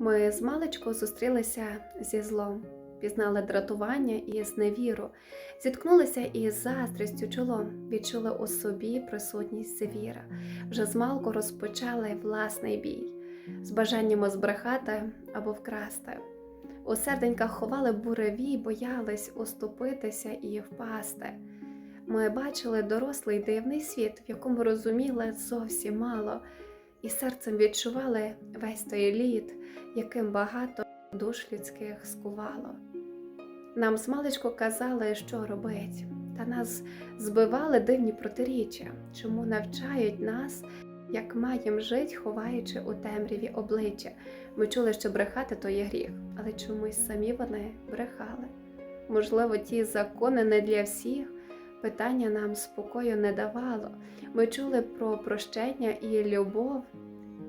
Ми з маличку зустрілися зі злом, пізнали дратування і зневіру, зіткнулися із заздрістю чолом, відчули у собі присутність звіра, вже змалку розпочали власний бій, з бажанням збрехати або вкрасти. У серденьках ховали буревій, боялись уступитися і впасти. Ми бачили дорослий дивний світ, в якому розуміли зовсім мало, і серцем відчували весь той лід, яким багато душ людських скувало. Нам змалечку казали, що робить, та нас збивали дивні протиріччя, чому навчають нас, як маєм жить, ховаючи у темряві обличчя. Ми чули, що брехати то є гріх, але чомусь самі вони брехали. Можливо, ті закони не для всіх, питання нам спокою не давало. Ми чули про прощення і любов,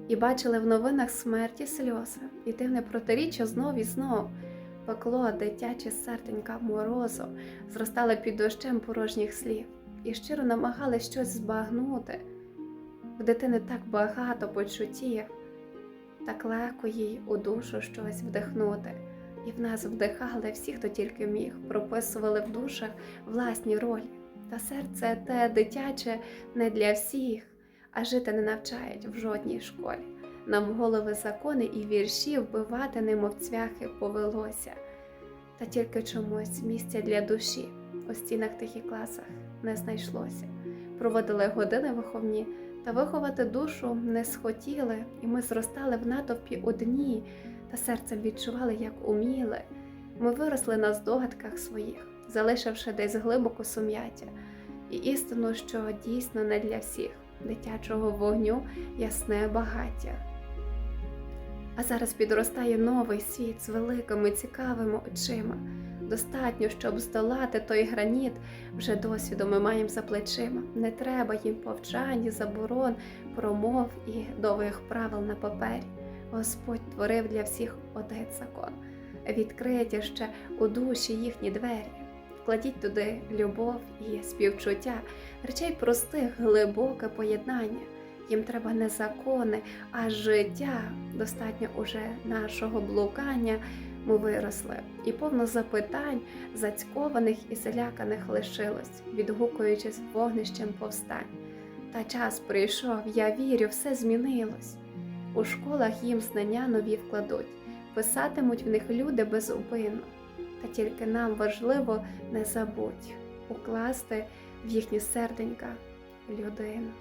і бачили в новинах смерті сльози, і дивне протиріччя знов і знов. Пекло дитяче серденька морозу, зростали під дощем порожніх слів, і щиро намагали щось збагнути. В дитини так багато почуттів, так легко їй у душу щось вдихнути. І в нас вдихали всі, хто тільки міг, прописували в душах власні ролі. Та серце те дитяче не для всіх, а жити не навчають в жодній школі. Нам голови закони і вірші вбивати, немов цвяхи, повелося. Та тільки чомусь місця для душі у стінах тих і класах не знайшлося. Проводили години виховні, та виховати душу не схотіли, і ми зростали в натовпі одні, та серцем відчували, як уміли. Ми виросли на здогадках своїх, залишивши десь глибоко сум'яття, і істину, що дійсно не для всіх, дитячого вогню ясне багаття. А зараз підростає новий світ з великими цікавими очима. Достатньо, щоб здолати той граніт, вже досвіду ми маємо за плечима. Не треба їм повчань, заборон, промов і довгих правил на папері. Господь творив для всіх один закон. Відкриті ще у душі їхні двері. Вкладіть туди любов і співчуття, речей простих, глибоке поєднання. Їм треба не закони, а життя. Достатньо уже нашого блукання ми виросли, і повно запитань, зацькованих і заляканих лишилось, відгукуючись вогнищем повстань. Та час прийшов, я вірю, все змінилось. У школах їм знання нові вкладуть, писатимуть в них люди безупинно. Та тільки нам важливо не забудь укласти в їхні серденька людину.